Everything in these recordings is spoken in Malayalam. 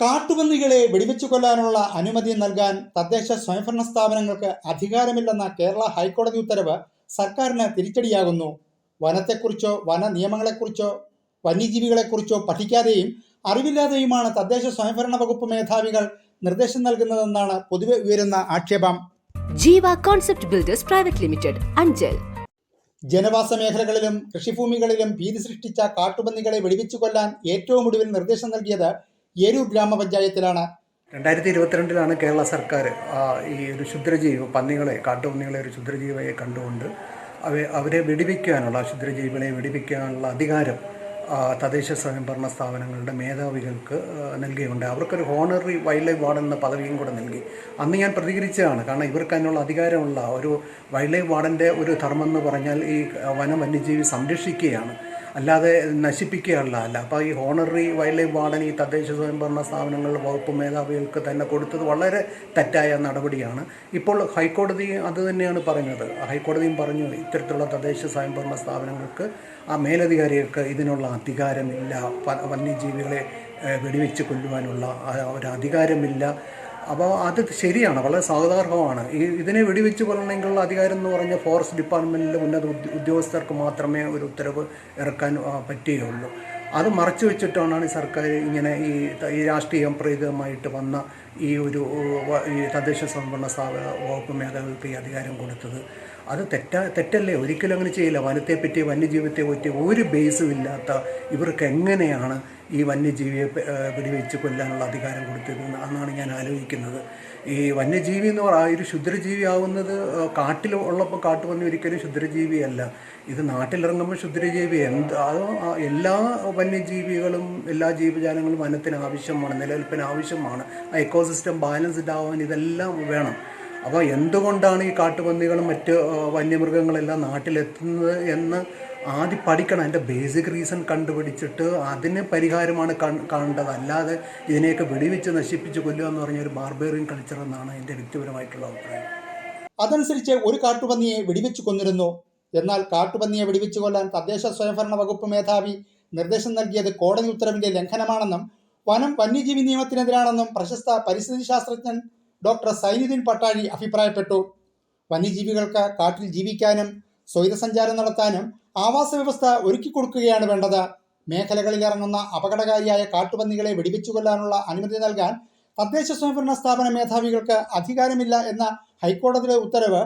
കാട്ടുപന്നികളെ വെടിവെച്ചു കൊല്ലാനുള്ള അനുമതി നൽകാൻ തദ്ദേശ സ്വയംഭരണ സ്ഥാപനങ്ങൾക്ക് അധികാരമില്ലെന്ന കേരള ഹൈക്കോടതി ഉത്തരവ് സർക്കാരിന് തിരിച്ചടിയാകുന്നു. വനത്തെക്കുറിച്ചോ വന നിയമങ്ങളെക്കുറിച്ചോ വന്യജീവികളെക്കുറിച്ചോ പഠിക്കാതെയും അറിവില്ലാതെയുമാണ് തദ്ദേശ സ്വയംഭരണ വകുപ്പ് മേധാവികൾ നിർദ്ദേശം നൽകുന്നതെന്നാണ് പൊതുവെ ഉയരുന്ന ആക്ഷേപം. Jeeva concept builders private limited Anchal. ജനവാസ മേഖലകളിലും കൃഷിഭൂമികളിലും ഭീതി സൃഷ്ടിച്ച കാട്ടുപന്നികളെ വെടിവെച്ചു കൊല്ലാൻ ഏറ്റവും ഒടുവിൽ നിർദ്ദേശം നൽകിയത് ഏരൂർ ഗ്രാമപഞ്ചായത്തിലാണ്. രണ്ടായിരത്തി ഇരുപത്തിരണ്ടിലാണ് കേരള സർക്കാർ ഈ ഒരു ക്ഷുദ്രജീവി പന്നികളെ കാട്ടുപന്നികളെ ഒരു ക്ഷുദ്രജീവിയെ കണ്ടുകൊണ്ട് അവ അവരെ വെടിവെക്കാനുള്ള ക്ഷുദ്രജീവികളെ വെടിവെക്കാനുള്ള അധികാരം തദ്ദേശ സ്വയംഭരണ സ്ഥാപനങ്ങളുടെ മേധാവികൾക്ക് നൽകിയുണ്ട് അവർക്കൊരു ഹോണററി വൈൽഡ് ലൈഫ് വാർഡൻ എന്ന പദവിയും കൂടെ നൽകി. അന്ന് ഞാൻ പ്രതികരിച്ചതാണ്. കാരണം ഇവർക്ക് അതിനുള്ള അധികാരമുള്ള ഒരു വൈൽഡ് ലൈഫ് വാർഡന്റെ ഒരു ധർമ്മം എന്ന് പറഞ്ഞാൽ ഈ വനം വന്യജീവി സംരക്ഷിക്കുകയാണ്. അല്ലാതെ നശിപ്പിക്കുകയല്ല. അല്ല അപ്പോൾ ഈ ഹോണറി വൈൽഡ് ലൈഫ് വാർഡൻ ഈ തദ്ദേശ സ്വയംഭരണ സ്ഥാപനങ്ങളുടെ വകുപ്പ് മേധാവികൾക്ക് തന്നെ കൊടുത്തത് വളരെ തെറ്റായ നടപടിയാണ്. ഇപ്പോൾ ഹൈക്കോടതി അത് തന്നെയാണ് പറഞ്ഞത് ഹൈക്കോടതിയും പറഞ്ഞു ഇത്തരത്തിലുള്ള തദ്ദേശ സ്വയംഭരണ സ്ഥാപനങ്ങൾക്ക് ആ മേലധികാരികൾക്ക് ഇതിനുള്ള അധികാരമില്ല. വന്യജീവികളെ വെടിവെച്ച് കൊല്ലുവാനുള്ള ഒരു അധികാരമില്ല. അപ്പോൾ അത് ശരിയാണ് വളരെ സ്വാഗതാർഹമാണ് ഈ ഇതിനെ വെടിവെച്ച് കൊല്ലണമെങ്കിലുള്ള അധികാരം എന്ന് പറഞ്ഞ ഫോറസ്റ്റ് ഡിപ്പാർട്ട്മെന്റിലെ ഉന്നത ഉദ്യോഗസ്ഥർക്ക് മാത്രമേ ഒരു ഉത്തരവ് ഇറക്കാൻ പറ്റുകയുള്ളൂ. അത് മറച്ചു വെച്ചിട്ടാണ് സർക്കാർ ഇങ്ങനെ ഈ രാഷ്ട്രീയം പ്രേരിതമായിട്ട് വന്ന ഈ ഒരു ഈ തദ്ദേശ സ്വയംഭരണ സ്ഥാപന വകുപ്പ് മേധാവികൾക്ക് ഈ അധികാരം കൊടുത്തത്. അത് തെറ്റാ തെറ്റല്ലേ? ഒരിക്കലും അങ്ങനെ ചെയ്യില്ല. വനത്തെപ്പറ്റി വന്യജീവിത്തെ പറ്റി ഒരു ബേസും ഇല്ലാത്ത ഇവർക്ക് എങ്ങനെയാണ് ഈ വന്യജീവിയെ വെടിവെച്ച് കൊല്ലാനുള്ള അധികാരം കൊടുത്തത് എന്നാണ് ഞാൻ ആലോചിക്കുന്നത്. ഈ വന്യജീവി എന്ന് പറയുക ഒരു ക്ഷുദ്രജീവി ആവുന്നത് കാട്ടിൽ ഉള്ളപ്പോൾ കാട്ടുപന്നി ഒരിക്കലും ക്ഷുദ്രജീവിയല്ല. ഇത് നാട്ടിലിറങ്ങുമ്പോൾ ക്ഷുദ്രജീവി എന്ത് അത് എല്ലാ വന്യജീവികളും എല്ലാ ജീവജാലങ്ങളും വനത്തിന് ആവശ്യമാണ് നിലനിൽപ്പിന് ആവശ്യമാണ്. ആ എക്കോസിസ്റ്റം ബാലൻസ്ഡ് ആവാൻ ഇതെല്ലാം വേണം. അപ്പോൾ എന്തുകൊണ്ടാണ് ഈ കാട്ടുപന്നികളും മറ്റ് വന്യമൃഗങ്ങളെല്ലാം നാട്ടിലെത്തുന്നത് എന്ന് ആദ്യം പഠിക്കണം. അതിന്റെ ബേസിക് റീസൺ കണ്ടുപിടിച്ചിട്ട് അതിന് പരിഹാരമാണ് കാണേണ്ടത്. അല്ലാതെ ഇതിനെയൊക്കെ വെടിവെച്ച് നശിപ്പിച്ച് കൊല്ലുക എന്ന് പറഞ്ഞ ഒരു ബാർബേറിയൻ കൾച്ചർ എന്നാണ് എന്റെ വ്യക്തിപരമായിട്ടുള്ള അഭിപ്രായം. അതനുസരിച്ച് ഒരു കാട്ടുപന്നിയെ വെടിവെച്ച് കൊന്നിരുന്നു. എന്നാൽ കാട്ടുപന്നിയെ വെടിവെച്ച് കൊല്ലാൻ തദ്ദേശ സ്വയംഭരണ വകുപ്പ് മേധാവി നിർദ്ദേശം നൽകിയത് കോടതി ഉത്തരവിന്റെ ലംഘനമാണെന്നും വനം വന്യജീവി നിയമത്തിനെതിരാണെന്നും പ്രശസ്ത പരിസ്ഥിതി ശാസ്ത്രജ്ഞൻ ഡോക്ടർ സൈനുദ്ദീൻ പട്ടാഴി അഭിപ്രായപ്പെട്ടു. വന്യജീവികൾക്ക് കാട്ടിൽ ജീവിക്കാനും സ്വൈതസഞ്ചാരം നടത്താനും ആവാസ വ്യവസ്ഥ ഒരുക്കി കൊടുക്കുകയാണ് വേണ്ടത്. മേഖലകളിൽ ഇറങ്ങുന്ന അപകടകാരിയായ കാട്ടുപന്നികളെ വെടിവെച്ചു കൊല്ലാനുള്ള അനുമതി നൽകാൻ തദ്ദേശ സ്വയംഭരണ സ്ഥാപന മേധാവികൾക്ക് അധികാരമില്ല എന്ന ഹൈക്കോടതിയുടെ ഉത്തരവ്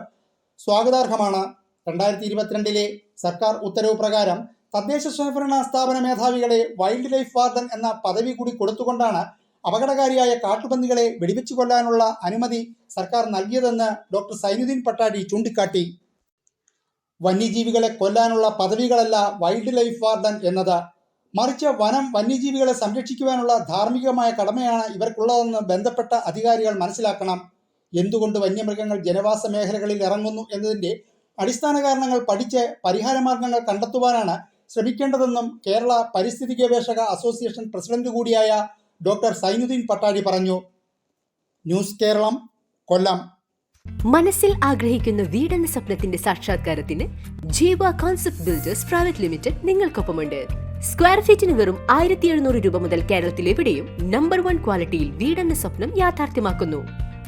സ്വാഗതാർഹമാണ്. രണ്ടായിരത്തി ഇരുപത്തിരണ്ടിലെ സർക്കാർ ഉത്തരവ് പ്രകാരം തദ്ദേശ സ്വയംഭരണ സ്ഥാപന മേധാവികളെ വൈൽഡ് ലൈഫ് വാർഡൻ എന്ന പദവി കൂടി കൊടുത്തുകൊണ്ടാണ് അപകടകാരിയായ കാട്ടുപന്നികളെ വെടിവെച്ചു കൊല്ലാനുള്ള അനുമതി സർക്കാർ നൽകിയതെന്ന് ഡോക്ടർ സൈനുദ്ദീൻ പട്ടാടി ചൂണ്ടിക്കാട്ടി. വന്യജീവികളെ കൊല്ലാനുള്ള പദവികളല്ല വൈൽഡ് ലൈഫ് വാർഡൻ എന്നത്. മറിച്ച് വനം വന്യജീവികളെ സംരക്ഷിക്കുവാനുള്ള ധാർമ്മികമായ കടമയാണ് ഇവർക്കുള്ളതെന്ന് ബന്ധപ്പെട്ട അധികാരികൾ മനസ്സിലാക്കണം. എന്തുകൊണ്ട് വന്യമൃഗങ്ങൾ ജനവാസ മേഖലകളിൽ ഇറങ്ങുന്നു എന്നതിന്റെ അടിസ്ഥാന കാരണങ്ങൾ പഠിച്ച് പരിഹാരമാർഗങ്ങൾ കണ്ടെത്തുവാനാണ് ശ്രമിക്കേണ്ടതെന്നും കേരള പരിസ്ഥിതി ഗവേഷക അസോസിയേഷൻ പ്രസിഡന്റ് കൂടിയായ ഡോക്ടർ സൈനുദ്ദീൻ പട്ടാടി പറഞ്ഞു. ന്യൂസ് കേരളം കൊല്ലം. മനസ്സിൽ ആഗ്രഹിക്കുന്ന വീടെന്ന സ്വപ്നത്തിന്റെ സാക്ഷാത്കാരത്തിന് Jeeva concept builders private limited നിങ്ങൾക്കൊപ്പമുണ്ട്. Square ഫീറ്റിന് വെറും ആയിരത്തി എഴുന്നൂറ് രൂപ മുതൽ കേരളത്തിലെവിടെയും നമ്പർ വൺ ക്വാളിറ്റിയിൽ വീടെന്ന സ്വപ്നം യാഥാർത്ഥ്യമാക്കുന്നു.